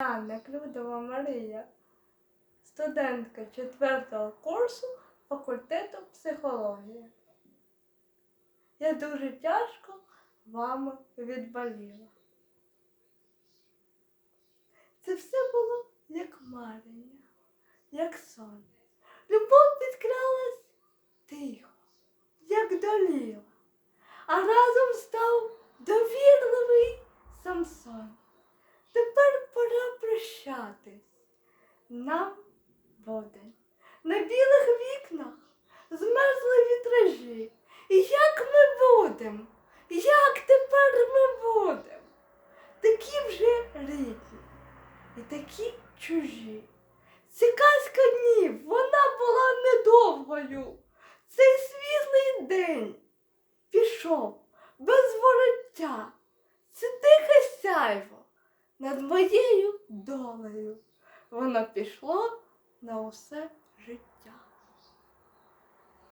Анна Клюдова Марія, студентка четвертого курсу факультету психології. Я дуже тяжко вами відболіла. Це все було як марення, як сон. Любов підкралась тихо, як доліла, а разом пора прощатись. Нам буде. На білих вікнах змерзли вітражі. Як ми будем? Як тепер ми будем? Такі вже рідні і такі чужі. Ця казка днів, вона була недовгою. Цей світлий день пішов без вороття. Це тихе сяйво над моєю долею. Воно пішло на усе життя.